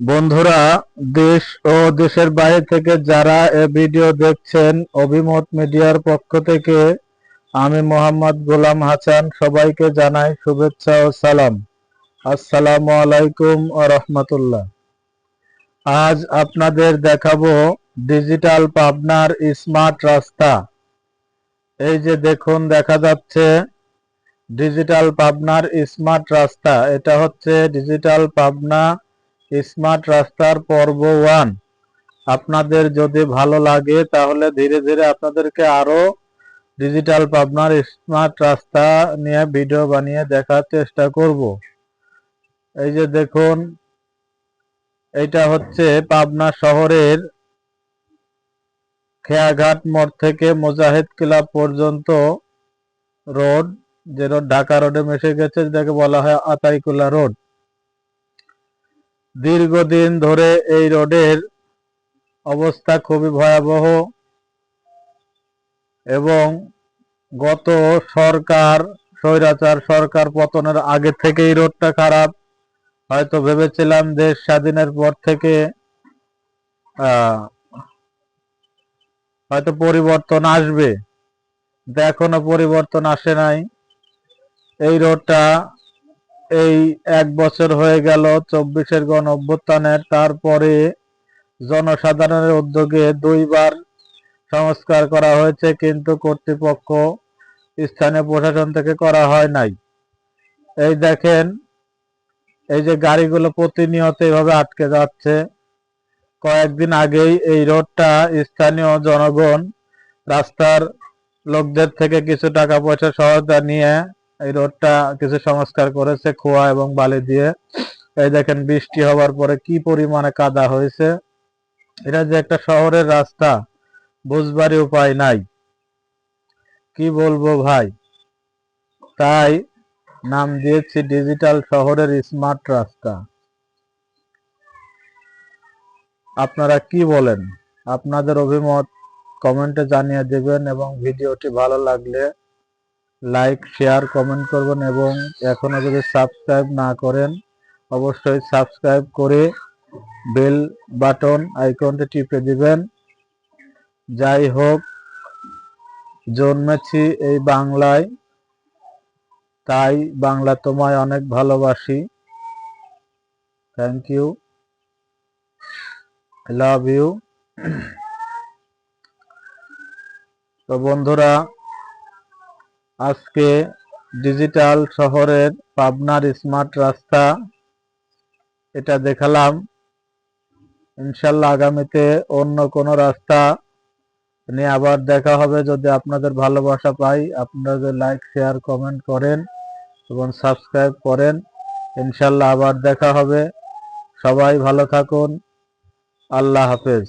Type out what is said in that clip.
বন্ধুরা, দেশ ও দেশের বাইরে থেকে যারা এ ভিডিও দেখছেন, অভিমত মিডিয়ার পক্ষ থেকে আমি মোহাম্মদ গোলাম হাসান সবাইকে জানাই শুভেচ্ছা ও সালাম। আসসালামু আলাইকুম ও রহমতুল্লাহ। আজ আপনাদের দেখাবো ডিজিটাল পাবনার স্মার্ট রাস্তা। এই যে দেখুন, দেখা যাচ্ছে ডিজিটাল পাবনার স্মার্ট রাস্তা। এটা হচ্ছে ডিজিটাল পাবনা স্মার্ট রাস্তার পর্ব ওয়ান। আপনাদের যদি ভালো লাগে, তাহলে ধীরে ধীরে আপনাদেরকে আরও ডিজিটাল পাবনার স্মার্ট রাস্তা নিয়ে ভিডিও বানিয়ে দেখার চেষ্টা করব। এই যে দেখুন এটা হচ্ছে পাবনা শহরের খেয়াঘাট মোড় থেকে মুজাহিদ ক্লাব পর্যন্ত রোড, যে রোড ঢাকা রোডে মিশে গেছে, যেটাকে বলা হয় আতাইকুলা রোড। দীর্ঘদিন ধরে এই রোডের অবস্থা খুবই ভয়াবহ এবং গত সরকার, স্বৈরাচার সরকার পতনের আগে থেকেই রোডটা খারাপ। হয়তো ভেবেছিলাম দেশ স্বাধীনের পর থেকে হয়তো পরিবর্তন আসবে। এখনও পরিবর্তন আসে নাই। এই রোডটা এই এক বছর হয়ে গেল চব্বিশের গণ অভ্যুত্থানের তারপরে জনসাধারণের উদ্যোগে দুইবার সংস্কার করা হয়েছে, কিন্তু কর্তৃপক্ষ স্থানীয় প্রশাসন থেকে করা হয় নাই। এই দেখেন, এই যে গাড়িগুলো প্রতিনিয়ত এইভাবে আটকে যাচ্ছে। কয়েকদিন আগেই এই রোডটা স্থানীয় জনগণ, রাস্তার লোকদের থেকে কিছু টাকা পয়সা সহায়তা নিয়ে এই রোডটা কিছু সংস্কার করেছে খোয়া এবং বালি দিয়ে। এই দেখেন বৃষ্টি হওয়ার পরে কি পরিমাণে কাদা হয়েছে। এটা যে একটা শহরের রাস্তা, বুঝবারই উপায় নাই। কি বলব ভাই? তাই নাম দিয়েছি ডিজিটাল শহরের স্মার্ট রাস্তা। আপনারা কি বলেন? আপনাদের অভিমত কমেন্টে জানিয়ে দেবেন এবং ভিডিওটি ভালো লাগলে লাইক শেয়ার কমেন্ট করবেন এবং এখনও যদি সাবস্ক্রাইব না করেন, অবশ্যই সাবস্ক্রাইব করে বেল বাটন আইকনটি টিপে দিবেন। যাই হোক, জন্মেছি এই বাংলায়, তাই বাংলা তোমায় অনেক ভালোবাসি। থ্যাংক ইউ লাভ ইউ তো বন্ধুরা আজকে ডিজিটাল শহরের পাবনার স্মার্ট রাস্তা এটা দেখালাম। ইনশাল্লাহ আগামীতে অন্য কোনো রাস্তা নিয়ে আবার দেখা হবে। যদি আপনাদের ভালোবাসা পাই আপনারা যদি লাইক শেয়ার কমেন্ট করেন এবং সাবস্ক্রাইব করেন। ইনশাল্লাহ আবার দেখা হবে। সবাই ভালো থাকুন। আল্লাহ হাফেজ।